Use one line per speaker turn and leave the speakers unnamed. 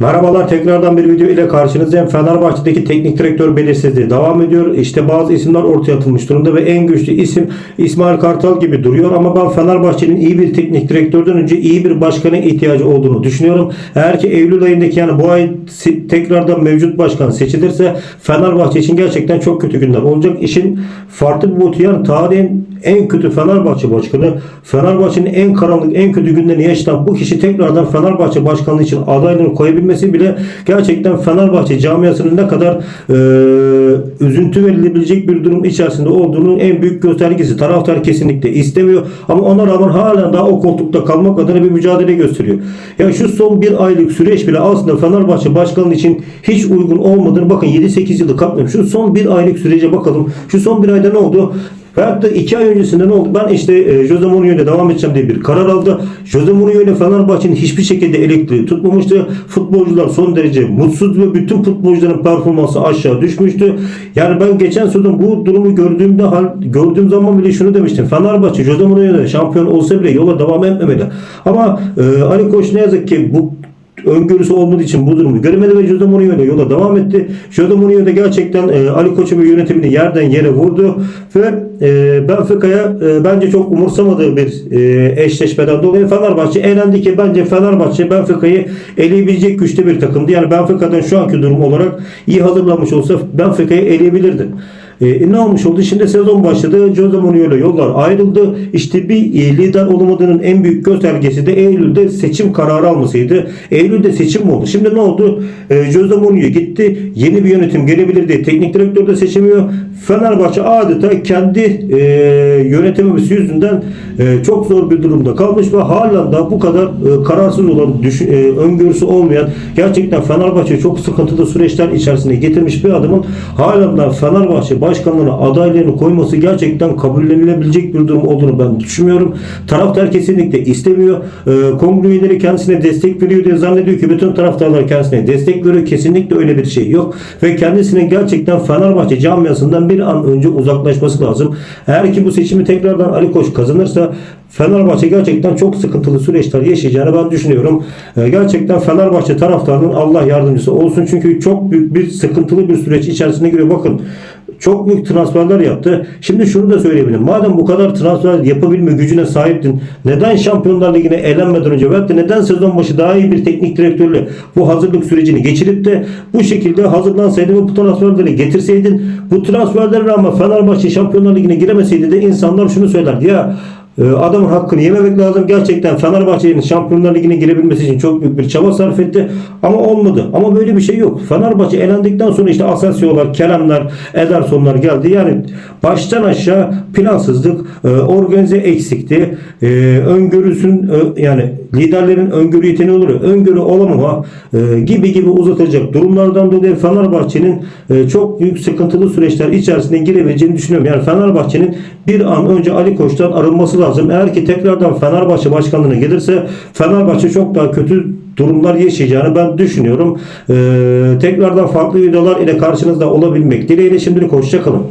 Merhabalar tekrardan bir video ile karşınızdayım. Fenerbahçe'deki teknik direktör belirsizliği devam ediyor. İşte bazı isimler ortaya atılmış durumda ve en güçlü isim İsmail Kartal gibi duruyor. Ama ben Fenerbahçe'nin iyi bir teknik direktörden önce iyi bir başkana ihtiyacı olduğunu düşünüyorum. Eğer ki Eylül ayındaki yani bu ay tekrardan mevcut başkan seçilirse Fenerbahçe için gerçekten çok kötü günler olacak. İşin farklı bir boyutu yani tarihin en kötü Fenerbahçe başkanı, Fenerbahçe'nin en karanlık, en kötü günlerini yaşatan bu kişi tekrardan Fenerbahçe başkanlığı için adaylığını koyabilmesi bile gerçekten Fenerbahçe camiasının ne kadar e, üzüntü verilebilecek bir durum içerisinde olduğunun en büyük göstergesi. Taraftar kesinlikle istemiyor ama ona rağmen hala daha o koltukta kalmak adına bir mücadele gösteriyor. Ya şu son bir aylık süreç bile aslında Fenerbahçe başkanlığı için hiç uygun olmadığını bakın 7-8 yılı kapmıyorum. Şu son bir aylık sürece bakalım. Şu son bir ayda ne oldu? Veyahut da iki ay öncesinde ne oldu? Ben işte e, Jose Mourinho ile devam edeceğim diye bir karar aldı. Jose Mourinho ile Fenerbahçe'nin hiçbir şekilde elektriği tutmamıştı. Futbolcular son derece mutsuz ve bütün futbolcuların performansı aşağı düşmüştü. Yani ben geçen sezon bu durumu gördüğümde gördüğüm zaman bile şunu demiştim. Fenerbahçe Jose Mourinho şampiyon olsa bile yola devam etmemeli. Ama e, Ali Koç ne yazık ki bu öngörüsü olmadığı için bu durumu göremedi ve Jose Mourinho yola devam etti. Jose Mourinho da gerçekten e, Ali Koç'un ve yönetimini yerden yere vurdu ve e, Benfica'ya e, bence çok umursamadığı bir e, eşleşmeden dolayı Fenerbahçe eğlendi ki bence Fenerbahçe Benfica'yı eleyebilecek güçte bir takımdı. Yani Benfica'dan şu anki durum olarak iyi hazırlanmış olsa Benfica'yı eleyebilirdi. E, ne olmuş oldu? Şimdi sezon başladı. Jose Mourinho ile yollar ayrıldı. İşte bir e, lider olamadığının en büyük göstergesi de Eylül'de seçim kararı almasıydı. Eylül'de seçim mi oldu? Şimdi ne oldu? E, Jose Mourinho gitti. Yeni bir yönetim gelebilir diye teknik direktör de seçemiyor. Fenerbahçe adeta kendi e, yönetememesi yüzünden e, çok zor bir durumda kalmış ve halen daha bu kadar e, kararsız olan, düşün, e, öngörüsü olmayan gerçekten Fenerbahçe çok sıkıntılı süreçler içerisine getirmiş bir adamın halen daha Fenerbahçe başkanlığına adaylarını koyması gerçekten kabullenilebilecek bir durum olduğunu ben düşünmüyorum. Taraftar kesinlikle istemiyor. E, kongre üyeleri kendisine destek veriyor diye zannediyor ki bütün taraftarlar kendisine destek veriyor. Kesinlikle öyle bir şey yok. Ve kendisinin gerçekten Fenerbahçe camiasından bir an önce uzaklaşması lazım. Eğer ki bu seçimi tekrardan Ali Koç kazanırsa Fenerbahçe gerçekten çok sıkıntılı süreçler yaşayacağını ben düşünüyorum. Ee, Gerçekten Fenerbahçe taraftarının Allah yardımcısı olsun. Çünkü çok büyük bir sıkıntılı bir süreç içerisine giriyor. Bakın çok büyük transferler yaptı. Şimdi şunu da söyleyebilirim. Madem bu kadar transfer yapabilme gücüne sahiptin neden Şampiyonlar Ligi'ne elenmeden önce veyahut neden sezon başı daha iyi bir teknik direktörle bu hazırlık sürecini geçirip de bu şekilde hazırlansaydın ve bu transferleri getirseydin bu transferlere rağmen Fenerbahçe Şampiyonlar Ligi'ne giremeseydi de insanlar şunu söylerdi ya adamın hakkını yememek lazım. Gerçekten Fenerbahçe'nin Şampiyonlar Ligi'ne girebilmesi için çok büyük bir çaba sarf etti. Ama olmadı. Ama böyle bir şey yok. Fenerbahçe elendikten sonra işte Asensio'lar, Keremler, Edersonlar geldi. Yani baştan aşağı plansızlık, e, organize eksikti. E, öngörüsün ö- yani liderlerin öngörü yeteneği Öngörü olamama e, gibi gibi uzatacak durumlardan dolayı Fenerbahçe'nin e, çok büyük sıkıntılı süreçler içerisine girebileceğini düşünüyorum. Yani Fenerbahçe'nin bir an önce Ali Koç'tan arınması lazım. Eğer ki tekrardan Fenerbahçe başkanlığına gelirse Fenerbahçe çok daha kötü durumlar yaşayacağını ben düşünüyorum. E, tekrardan farklı videolar ile karşınızda olabilmek dileğiyle şimdilik hoşçakalın.